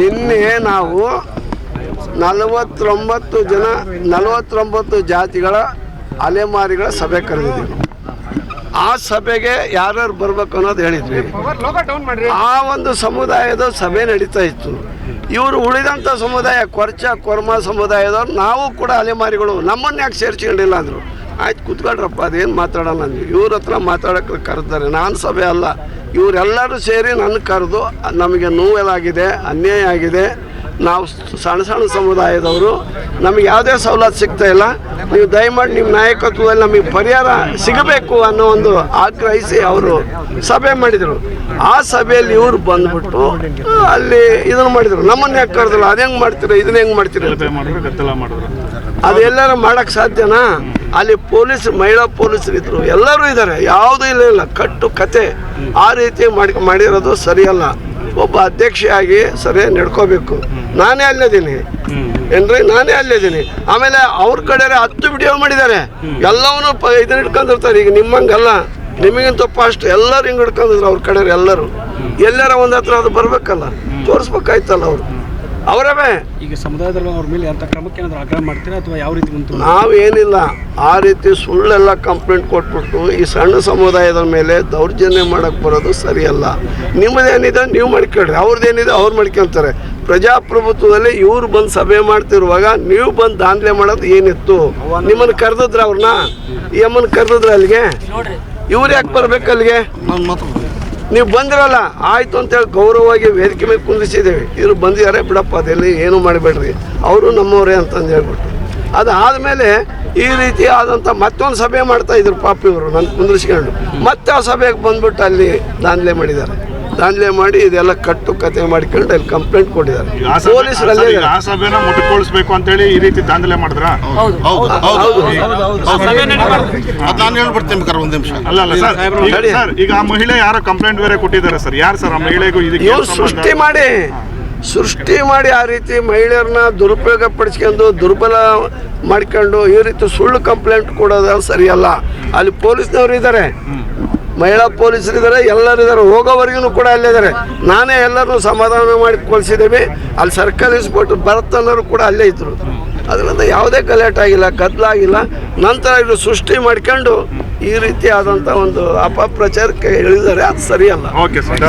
ನಿನ್ನೆ ನಾವು ನಲವತ್ತೊಂಬತ್ತು ಜನ, ನಲವತ್ತೊಂಬತ್ತು ಜಾತಿಗಳ ಅಲೆಮಾರಿಗಳ ಸಭೆ ಕರೆದಿದ್ದೀವಿ. ಆ ಸಭೆಗೆ ಯಾರ್ಯಾರು ಬರ್ಬೇಕು ಅನ್ನೋದು ಹೇಳಿದ್ವಿ. ಆ ಒಂದು ಸಮುದಾಯದ ಸಭೆ ನಡೀತಾ ಇತ್ತು. ಇವರು ಉಳಿದಂಥ ಸಮುದಾಯ, ಕೊರ್ಚ, ಕೊರ್ಮ ಸಮುದಾಯದವ್ರು, ನಾವು ಕೂಡ ಅಲೆಮಾರಿಗಳು. ನಮ್ಮನ್ನ ಯಾಕೆ ಸೇರ್ಸ್ಕೊಂಡಿಲ್ಲ ಅಂದರು? ಆಯ್ತು ಕೂತ್ಕೊಳ್ರಪ್ಪ ಅದೇನು ಮಾತಾಡಲ್ಲ ಅಂದ್ವಿ ಇವ್ರ ಹತ್ರ ಮಾತಾಡೋಕೆ ಕರೆದಾರೆ ನಾನು ಸಭೆ ಅಲ್ಲ. ಇವರೆಲ್ಲರೂ ಸೇರಿ ನನ್ನ ಕರೆದು ನಮಗೆ ನೋವೆಲಾಗಿದೆ ಅನ್ಯಾಯ ಆಗಿದೆ. ನಾವು ಸಣ್ಣ ಸಣ್ಣ ಸಮುದಾಯದವರು ನಮಗೆ ಯಾವುದೇ ಸವಲತ್ತು ಸಿಗ್ತಾ ಇಲ್ಲ. ನೀವು ದಯಮಾಡಿ ನಿಮ್ಮ ನಾಯಕತ್ವದಲ್ಲಿ ನಮಗೆ ಪರಿಹಾರ ಸಿಗಬೇಕು ಅನ್ನೋ ಒಂದು ಆಗ್ರಹಿಸಿ ಅವರು ಸಭೆ ಮಾಡಿದರು. ಆ ಸಭೆಯಲ್ಲಿ ಇವರು ಬಂದ್ಬಿಟ್ಟು ಅಲ್ಲಿ ಇದನ್ನು ಮಾಡಿದರು. ನಮ್ಮನ್ನು ಯಾಕೆ ಕರೆದಿಲ್ಲ? ಅದು ಹೆಂಗೆ ಮಾಡ್ತೀರ? ಇದನ್ನ ಹೆಂಗೆ ಮಾಡ್ತೀರ? ಅದೆಲ್ಲರೂ ಮಾಡೋಕ್ಕೆ ಸಾಧ್ಯನಾ? ಅಲ್ಲಿ ಪೊಲೀಸ್, ಮಹಿಳಾ ಪೊಲೀಸರು ಇದ್ರು ಎಲ್ಲರೂ ಇದ್ದಾರೆ ಯಾವುದೂ ಇಲ್ಲ ಇಲ್ಲ. ಕಟ್ಟು ಕತೆ. ಆ ರೀತಿ ಮಾಡಿ ಮಾಡಿರೋದು ಸರಿಯಲ್ಲ. ಒಬ್ಬ ಅಧ್ಯಕ್ಷೆಯಾಗಿ ಸರಿಯಾಗಿ ನಡ್ಕೋಬೇಕು. ನಾನೇ ಅಲ್ಲಿದ್ದೀನಿ. ಏನ್ರಿ? ನಾನೇ ಅಲ್ಲಿದ್ದೀನಿ. ಆಮೇಲೆ ಅವ್ರ ಕಡೆ ಹತ್ತು ವಿಡಿಯೋ ಮಾಡಿದ್ದಾರೆ. ಎಲ್ಲವನ್ನೂ ಪ ಇದನ್ನ ಇಟ್ಕೊಂಡಿರ್ತಾರೆ. ಈಗ ನಿಮ್ಮಂಗಲ್ಲ. ನಿಮಗಿಂತ ಫಾಸ್ಟ್ ಎಲ್ಲರೂ ಹಿಂಗೆ ಹಿಡ್ಕೊಂಡಿದ್ರು ಅವ್ರ ಕಡೆ ಎಲ್ಲರೂ. ಎಲ್ಲರ ಒಂದು ಹತ್ರ ಅದು ಬರಬೇಕಲ್ಲ. ತೋರಿಸ್ಬೇಕಾಯ್ತಲ್ಲ ಅವರು. ಅವರವೇ. ಈಗ ಸಮುದಾಯದಲ್ಲಿ ಅವ್ರ ಮೇಲೆ ಅಂತ ಕ್ರಮಕ್ಕೆ ಏನಾದ್ರು ಆಗ್ರಹ ಮಾಡ್ತೀರಾ ಅಥವಾ ಯಾವ ರೀತಿ ಬಂತು? ನಾವೇನಿಲ್ಲ ಆ ರೀತಿ ಸುಳ್ಳೆಲ್ಲ ಕಂಪ್ಲೇಂಟ್ ಕೊಟ್ಬಿಟ್ಟು ಈ ಸಣ್ಣ ಸಮುದಾಯದ ಮೇಲೆ ದೌರ್ಜನ್ಯ ಮಾಡೋಕ್ಕೆ ಬರೋದು ಸರಿಯಲ್ಲ. ನಿಮ್ಮದೇನಿದೆ ನೀವು ಮಾಡ್ಕೊಳ್ರಿ. ಅವ್ರದ್ದೇನಿದೆ ಅವ್ರು ಮಾಡ್ಕೊತಾರೆ. ಪ್ರಜಾಪ್ರಭುತ್ವದಲ್ಲಿ ಇವ್ರು ಬಂದು ಸಭೆ ಮಾಡ್ತಿರುವಾಗ ನೀವು ಬಂದು ದಾಂಧಲೆ ಮಾಡೋದು ಏನಿತ್ತು? ನಿಮ್ಮನ್ನು ಕರೆದಿದ್ರ ಅವ್ರನ್ನ ಈ ಅಮ್ಮನ ಕರೆದಿದ್ರ ಅಲ್ಲಿಗೆ? ಇವ್ರು ಯಾಕೆ ಬರ್ಬೇಕು ಅಲ್ಲಿಗೆ? ನೀವು ಬಂದಿರಲ್ಲ, ಆಯ್ತು ಅಂತೇಳಿ ಗೌರವವಾಗಿ ವೇದಿಕೆ ಮೇಲೆ ಕುಂದಿಸಿದ್ದೇವೆ. ಇವರು ಬಂದಿದ್ದಾರೆ, ಬಿಡಪ್ಪ, ಅದೆಲ್ಲಿ ಏನು ಮಾಡಬೇಡ್ರಿ. ಅವರು ನಮ್ಮವರೇ ಅಂತಂದು ಹೇಳ್ಬಿಟ್ಟು. ಅದಾದಮೇಲೆ ಈ ರೀತಿ ಆದಂಥ ಮತ್ತೊಂದು ಸಭೆ ಮಾಡ್ತಾ ಇದ್ರು ಪಾಪ ಇವರು, ನನ್ನ ಕುಂದಿಸ್ಕೊಂಡು ಮತ್ತೆ ಆ ಸಭೆಗೆ ಬಂದ್ಬಿಟ್ಟು ಅಲ್ಲಿ ದಾಂಧಲೆ ಮಾಡಿದ್ದಾರೆ. ದಾಂಧಲೆ ಮಾಡಿ ಇದೆಲ್ಲ ಕಟ್ಟು ಕತೆ ಮಾಡ್ಕೊಂಡು ಅಲ್ಲಿ ಕಂಪ್ಲೇಂಟ್ ಕೊಟ್ಟಿದ್ದಾರೆ. ಪೊಲೀಸರಲ್ಲೇ ಆ ಸಭೆನ ಮುಟ್ಟುಕೊಳಿಸ್ಬೇಕು ಅಂತೇಳಿ ಈ ರೀತಿ ದಾಂಧಲೆ ಮಾಡಿದ್ರ? ಹೌದು ಹೌದು ಅದು ನಾನು ಹೇಳ್ಬಿಡ್ತೀನಿ ಬೇಕಾದ್ರೆ ಒಂದು ನಿಮಿಷ. ಅಲ್ಲ ಅಲ್ಲ ಸರ್ ಈಗ ಹೇಳಿ. ಸರ್ ಈಗ ಆ ಮಹಿಳೆ ಯಾರೋ ಕಂಪ್ಲೇಂಟ್ ಬೇರೆ ಕೊಟ್ಟಿದ್ದಾರೆ ಸರ್. ಯಾರು ಸರ್ ಆ ಮಹಿಳೆಗೂ ಇದಕ್ಕೆ ಇವ್ರು ಸೃಷ್ಟಿ ಮಾಡಿ ಸೃಷ್ಟಿ ಮಾಡಿ ಆ ರೀತಿ ಮಹಿಳೆಯರನ್ನ ದುರುಪಯೋಗ ಪಡಿಸ್ಕೊಂಡು ದುರ್ಬಲ ಮಾಡ್ಕೊಂಡು ಈ ರೀತಿ ಸುಳ್ಳು ಕಂಪ್ಲೇಂಟ್ ಕೊಡೋದು ಸರಿಯಲ್ಲ. ಅಲ್ಲಿ ಪೊಲೀಸ್ನವರು ಇದ್ದಾರೆ ಮಹಿಳಾ ಪೊಲೀಸರು ಇದ್ದಾರೆ ಎಲ್ಲರೂ ಇದ್ದಾರೆ ಹೋಗೋವರೆಗೂ ಕೂಡ ಅಲ್ಲೇ ಇದ್ದಾರೆ. ನಾನೇ ಎಲ್ಲರನ್ನೂ ಸಮಾಧಾನ ಮಾಡಿ ಕೊಲಿಸಿದ್ದೀವಿ. ಅಲ್ಲಿ ಸರ್ಕಲ್ ಇನ್ಸ್ಪೆಕ್ಟರ್ ಅನ್ನೋರು ಕೂಡ ಅಲ್ಲೇ ಇದ್ದರು ಅದರಿಂದ ಯಾವುದೇ ಗಲಾಟೆ ಆಗಿಲ್ಲ ಗದ್ದಲಾಗಿಲ್ಲ ನಂತರ ಇದು ಸೃಷ್ಟಿ ಮಾಡ್ಕೊಂಡು ಈ ರೀತಿ ಆದಂಥ ಒಂದು ಅಪಪ್ರಚಾರಕ್ಕೆ ಹೇಳಿದ್ದಾರೆ ಅದು ಸರಿಯಲ್ಲ. Okay sir